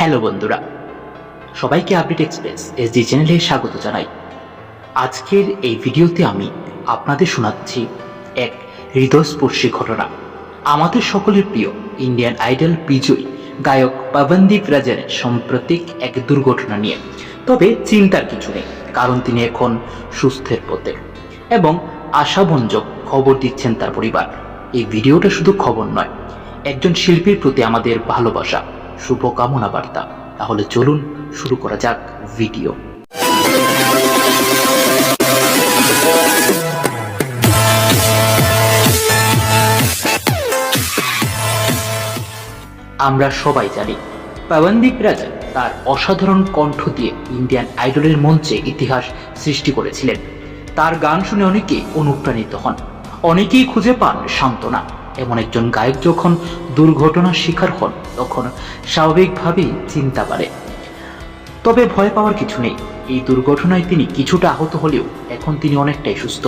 Hello বন্ধুরা, সবাইকে update express S D চ্যানেলে স্বাগত জানাই। আজকের এই ভিডিওতে আমি আপনাদের শোনাচ্ছি এক হৃদয়স্পর্শী ঘটনা। আমাদের সকলের প্রিয় ইন্ডিয়ান আইডল বিজয়ী গায়ক পাবনদীপ রাজানের সাম্প্রতিক এক দুর্ঘটনা নিয়ে। তবে চিন্তার কিছু নেই, কারণ তিনি এখন সুস্থের পথে। এবং আশাভঞ্জক খবর দিচ্ছেন তার পরিবার। এই ভিডিওটা শুধু খবর নয়, একজন শিল্পীর প্রতি আমাদের ভালোবাসা। শুভকামনা বার্তা। তাহলে চলুন শুরু করা যাক ভিডিও। আমরা সবাই জানি পবনদীপ রাজা তার অসাধারণ কণ্ঠ দিয়ে ইন্ডিয়ান আইডলের মঞ্চে ইতিহাস সৃষ্টি করেছিলেন। তার গান শুনে অনেকে অনুপ্রাণিত হন। অনেকেই খুঁজে পান সান্ত্বনা। এমন একজন গায়ক যখন দুর্ঘটনার শিকার হন, তখন স্বাভাবিকভাবেই চিন্তা বাড়ে। তবে ভয় পাওয়ার কিছু নেই। এই দুর্ঘটনায় তিনি কিছুটা আহত হলেও এখন তিনি অনেকটাই সুস্থ।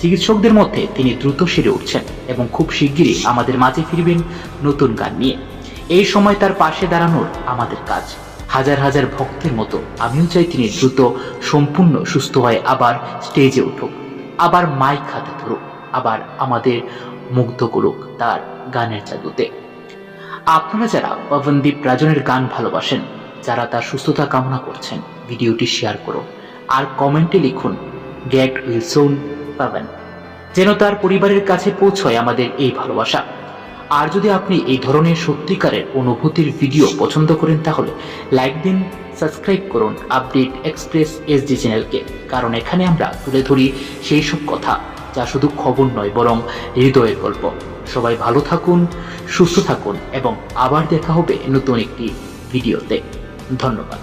চিকিৎসকদের মধ্যে তিনি দ্রুত সেরে উঠছেন এবং খুব শিগগিরই আমাদের মাঝে ফিরবেন নতুন গান নিয়ে। এই সময় তার পাশে দাঁড়ানোর আমাদের কাজ। হাজার হাজার ভক্তের মতো আমিও চাই তিনি দ্রুত, সম্পূর্ণ সুস্থ হয়ে আবার স্টেজে উঠুক। আবার মাইক হাতে ধরুক। আবার আমাদের মুগ্ধ করুক তার গানের জাদুতে। আপনারা যারা পবনদীপ রাজনের গান ভালোবাসেন, যারা তার সুস্থতা কামনা করছেন, ভিডিওটি শেয়ার করুন আর কমেন্টে লিখুন গেট উইল সোন পাবেন যেন তার পরিবারের কাছে পৌঁছয় আমাদের এই ভালোবাসা। আর যদি আপনি এই ধরনের সত্যিকারের অনুভূতির ভিডিও পছন্দ করেন, তাহলে লাইক দিন, সাবস্ক্রাইব করুন আপডেট এক্সপ্রেস এসডি চ্যানেলকে, কারণ এখানে আমরা তুলে ধরি সেই সব কথা। যা শুধু খবর নয়, বরং হৃদয়ের গল্প। সবাই ভালো থাকুন, সুস্থ থাকুন, এবং আবার দেখা হবে নতুন একটি ভিডিওতে। ধন্যবাদ।